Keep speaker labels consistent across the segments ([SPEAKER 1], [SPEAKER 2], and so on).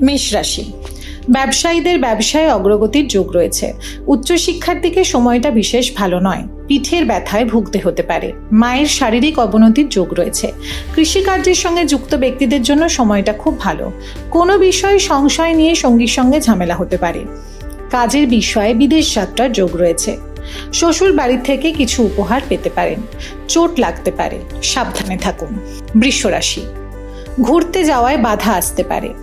[SPEAKER 1] মেষ রাশি। ব্যবসায়ীদের ব্যবসায় অগ্রগতির যোগ রয়েছে। উচ্চশিক্ষার দিকে সময়টা বিশেষ ভালো নয়। পিঠের ব্যথায় ভুগতে হতে পারে। মায়ের শারীরিক অবনতির যোগ রয়েছে। কৃষিকার্যের সঙ্গে যুক্ত ব্যক্তিদের জন্য সময়টা খুব ভালো। কোনো বিষয়ে সংশয় নিয়ে সঙ্গীর সঙ্গে ঝামেলা হতে পারে। কাজের বিষয়ে বিদেশ যাত্রার যোগ রয়েছে। শ্বশুর বাড়ি থেকে কিছু উপহার পেতে পারেন। চোট লাগতে পারে। সাবধানে থাকুন। বৃষ রাশি ঘুরতে যাওয়ায় বাধা আসতে পারে।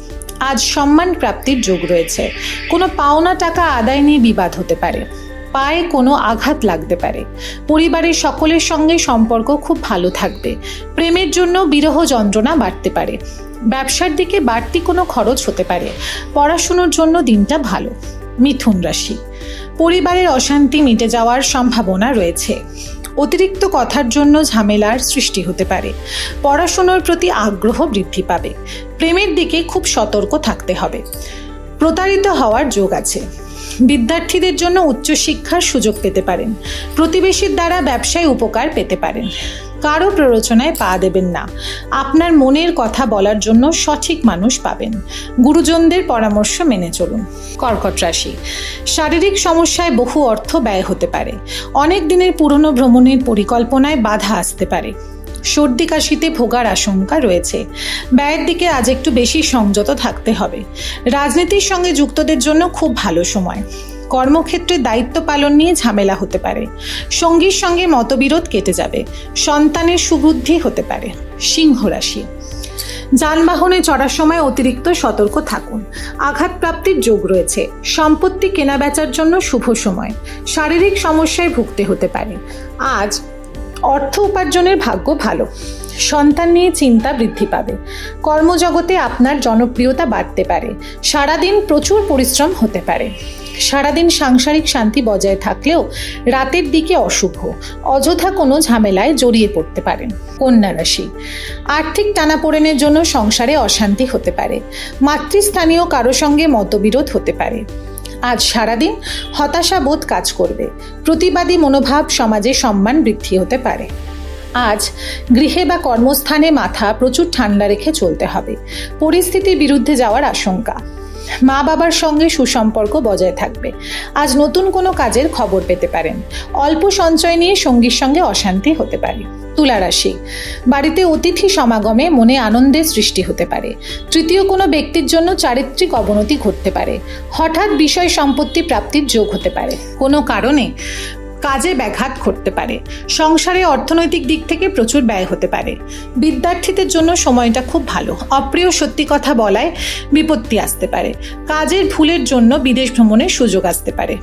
[SPEAKER 1] আজ সম্মান প্রাপ্তির যোগ রয়েছে। কোনো পাওনা টাকা আদায় নিয়ে বিবাদ হতে পারে। পায়ে কোনো আঘাত লাগতে পারে। পরিবারের সকলের সঙ্গে সম্পর্ক খুব ভালো থাকবে। প্রেমের জন্য বিরহ যন্ত্রণা বাড়তে পারে। ব্যবসার দিকে বাড়তি কোনো খরচ হতে পারে। পড়াশুনোর জন্য দিনটা ভালো। মিথুন রাশি। পরিবারের অশান্তি মিটে যাওয়ার সম্ভাবনা রয়েছে। অতিরিক্ত কথার জন্য ঝামেলার সৃষ্টি হতে পারে। পড়াশুনোর প্রতি আগ্রহ বৃদ্ধি পাবে। প্রেমের দিকে খুব সতর্ক থাকতে হবে। প্রতারিত হওয়ার যোগ আছে। বিদ্যার্থীদের জন্য উচ্চশিক্ষার সুযোগ পেতে পারেন। প্রতিবেশীর দ্বারা ব্যবসায় উপকার পেতে পারেন। কারও প্ররোচনায় পা দেবেন না। আপনার মনের কথা বলার জন্য সঠিক মানুষ পাবেন। গুরুজনদের পরামর্শ মেনে চলুন। কর্কট রাশি। শারীরিক সমস্যায় বহু অর্থ ব্যয় হতে পারে। অনেক দিনের পুরনো ভ্রমণের পরিকল্পনায় বাধা আসতে পারে। সর্দি কাশিতে ভোগার আশঙ্কা রয়েছে। ব্যয়ের দিকে আজ একটু বেশি সংযত থাকতে হবে। রাজনীতির সঙ্গে যুক্তদের জন্য খুব ভালো সময়। কর্মক্ষেত্রে দায়িত্ব পালন নিয়ে ঝামেলা হতে পারে। সঙ্গীর সঙ্গে মতবিরোধ কেটে যাবে। সন্তানের সুবুদ্ধি হতে পারে। সিংহ রাশি। যানবাহনে চড়ার সময় অতিরিক্ত সতর্ক থাকুন। আঘাতপ্রাপ্তির যোগ রয়েছে। সম্পত্তি কেনাবেচার জন্য শুভ সময়। শারীরিক সমস্যায় ভুগতে হতে পারে। আজ অর্থ উপার্জনের ভাগ্য ভালো। সন্তান নিয়ে চিন্তা বৃদ্ধি পাবে। কর্মজগতে আপনার জনপ্রিয়তা বাড়তে পারে। সারাদিন প্রচুর পরিশ্রম হতে পারে। সারাদিন সাংসারিক শান্তি বজায় থাকলেও রাতের দিকে অশুভ। অযথা কোনো ঝামেলায় জড়িয়ে পড়তে পারেন কন্যা রাশি। আর্থিক টানাপোড়েনের জন্য সংসারে অশান্তি হতে পারে। মাতৃস্থানীয় কারও সঙ্গে মতবিরোধ হতে পারে। আজ সারাদিন হতাশাবোধ কাজ করবে। প্রতিবাদী মনোভাব সমাজে সম্মান বৃদ্ধি হতে পারে। আজ গৃহে বা কর্মস্থানে মাথা প্রচুর ঠান্ডা রেখে চলতে হবে। পরিস্থিতির বিরুদ্ধে যাওয়ার আশঙ্কা। মা বাবার সঙ্গে সুসম্পর্ক বজায় থাকবে। আজ নতুন কোনো কাজের খবর পেতে পারেন। অল্প সঞ্চয় নিয়ে সঙ্গীর সঙ্গে অশান্তি হতে পারে। তুলা রাশি বাড়িতে অতিথি সমাগমে মনে আনন্দের সৃষ্টি হতে পারে। তৃতীয় কোনো ব্যক্তির জন্য চারিত্রিক অবনতি ঘটতে পারে। হঠাৎ বিষয় সম্পত্তি প্রাপ্তির যোগ হতে পারে। কোনো কারণে কাজে ব্যাঘাত ঘটতে পারে। সংসারে অর্থনৈতিক দিক থেকে প্রচুর ব্যয় হতে পারে। বিদ্যার্থীদের জন্য সময়টা খুব ভালো। অপ্রিয় সত্যি কথা বলায় বিপত্তি আসতে পারে। কাজের ভুলের জন্য বিদেশ ভ্রমণের সুযোগ আসতে পারে।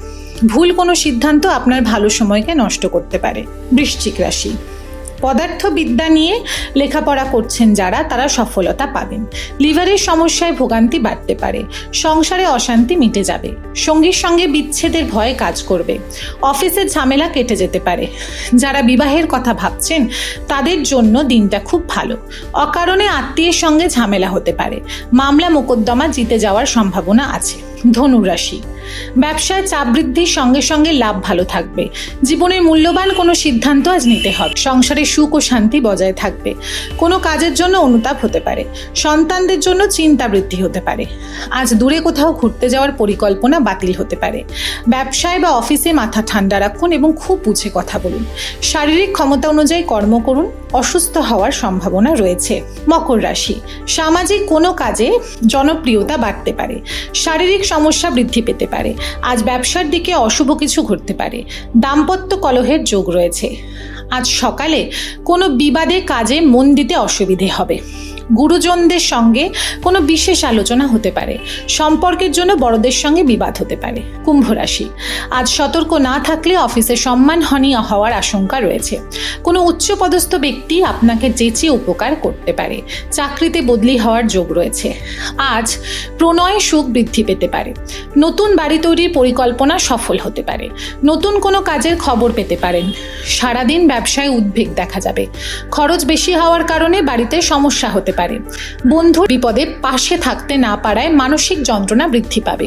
[SPEAKER 1] ভুল কোনো সিদ্ধান্ত আপনার ভালো সময়কে নষ্ট করতে পারে। বৃশ্চিক রাশি। পদার্থবিদ্যা নিয়ে লেখাপড়া করছেন যারা, তারা সফলতা পাবেন। লিভারের সমস্যায় ভোগান্তি বাড়তে পারে, সংসারে অশান্তি মিটে যাবে, সঙ্গীর সঙ্গে বিচ্ছেদের ভয়ে কাজ করবে, অফিসের ঝামেলা কেটে যেতে পারে। যারা বিবাহের কথা ভাবছেন, তাদের জন্য দিনটা খুব ভালো। অকারণে আত্মীয়ের সঙ্গে ঝামেলা হতে পারে। মামলা মোকদ্দমা জিতে যাওয়ার সম্ভাবনা আছে। ধনুরাশি ব্যবসায় চাপ বৃদ্ধির সঙ্গে সঙ্গে লাভ ভালো থাকবে। জীবনের মূল্যবান কোনো সিদ্ধান্ত আজ নিতে হবে। সংসারে সুখ ও শান্তি বজায় থাকবে। কোনো কাজের জন্য অনুতাপ হতে পারে। সন্তানদের জন্য চিন্তা বৃদ্ধি হতে পারে। আজ দূরে কোথাও ঘুরতে যাওয়ার পরিকল্পনা বাতিল হতে পারে। ব্যবসায় বা অফিসে মাথা ঠান্ডা রাখুন এবং খুব বুঝে কথা বলুন। শারীরিক ক্ষমতা অনুযায়ী কর্ম করুন। অসুস্থ হওয়ার সম্ভাবনা রয়েছে। মকর রাশি। সামাজিক কোনো কাজে জনপ্রিয়তা বাড়তে পারে। শারীরিক সমস্যা বৃদ্ধি পেতে পারে। আজ ব্যবসার দিকে অশুভ কিছু ঘটতে পারে। দাম্পত্য কলহের যোগ রয়েছে। আজ সকালে কোনো বিবাদে কাজে মন দিতে অসুবিধে হবে। গুরুজনদের সঙ্গে কোনো বিশেষ আলোচনা হতে পারে। সম্পর্কের জন্য বড়দের সঙ্গে বিবাদ হতে পারে, কুম্ভ রাশি। আজ সতর্ক না থাকলে অফিসে সম্মানহানি হওয়ার আশঙ্কা রয়েছে। কোনো উচ্চপদস্থ ব্যক্তি আপনাকে যেচে উপকার করতে পারে, চাকরিতে বদলি হওয়ার যোগ রয়েছে। আজ প্রণয় সুখ বৃদ্ধি পেতে পারে। নতুন বাড়ি তৈরির পরিকল্পনা সফল হতে পারে। নতুন কোনো কাজের খবর পেতে পারেন। সারাদিন ব্যবসায় উদ্বেগ দেখা যাবে। খরচ বেশি হওয়ার কারণে বাড়িতে সমস্যা হতে পারে। পারে। বন্ধুর বিপদে পাশে থাকতে না পারায় মানসিক যন্ত্রণা বৃদ্ধি পাবে।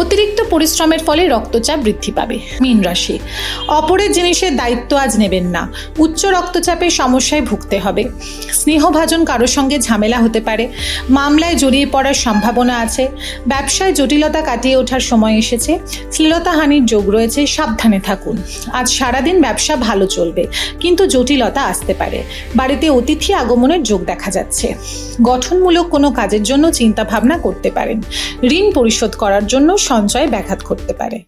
[SPEAKER 1] অতিরিক্ত পরিশ্রমের ফলে রক্তচাপ বৃদ্ধি পাবে। মীন রাশি, অপরের জিনিসের দায়িত্ব আজ নেবেন না। উচ্চ রক্তচাপের সমস্যায় ভুগতে হবে। স্নেহভাজন কারোর সঙ্গে ঝামেলা হতে পারে। মামলায় জড়িয়ে পড়ার সম্ভাবনা আছে। ব্যবসায় জটিলতা কাটিয়ে ওঠার সময় এসেছে। শ্লীলতাহানির যোগ রয়েছে। সাবধানে থাকুন। আজ সারাদিন ব্যবসা ভালো চলবে, কিন্তু জটিলতা আসতে পারে। বাড়িতে অতিথি আগমনের যোগ দেখা যাচ্ছে। গঠনমূলক কোনো কাজের জন্য চিন্তা ভাবনা করতে পারেন। ঋণ পরিশোধ করার জন্য সঞ্চয় ব্যাঘাত করতে পারে।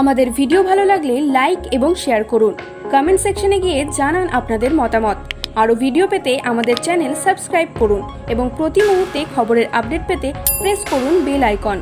[SPEAKER 2] আমাদের ভিডিও ভালো লাগলে লাইক এবং শেয়ার করুন। কমেন্ট সেকশনে গিয়ে জানান আপনাদের মতামত। আরও ভিডিও পেতে আমাদের চ্যানেল সাবস্ক্রাইব করুন এবং প্রতি মুহূর্তে খবরের আপডেট পেতে প্রেস করুন বেল আইকন।